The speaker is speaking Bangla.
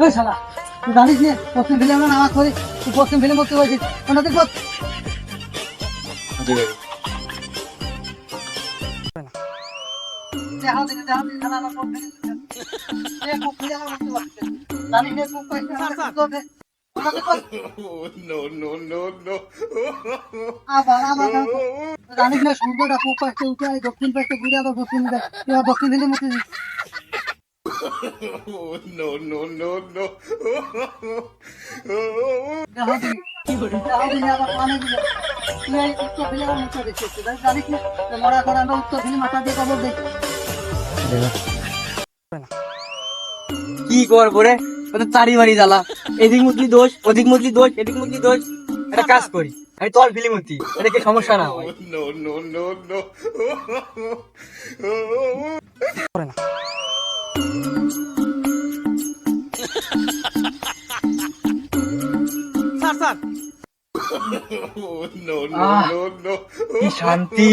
ওই শালা তুই জানিস নে পশ্চিম ফিল্মে আমরা নামাজ পড়ি তুই পশ্চিম ফিল্ম করতে পারছিস ওনাদের পারছিস জানিস নে আবার আবার জানিস না সূর্যটা পূব পাশে উঠে দক্ষিণ পাশে ঘুরে আবার দক্ষিণ এবার দক্ষিণ দিকে no, no, no, no. কি করব রে চারি বাড়ি জ্বালা। এদিক মুতলি দোষ ওদিক মুতলি দোষ এদিক মুতলি দোষ। একটা কাজ করি আমি তল ফিলি মুতি এটা কি সমস্যা না হয়। শান্তি।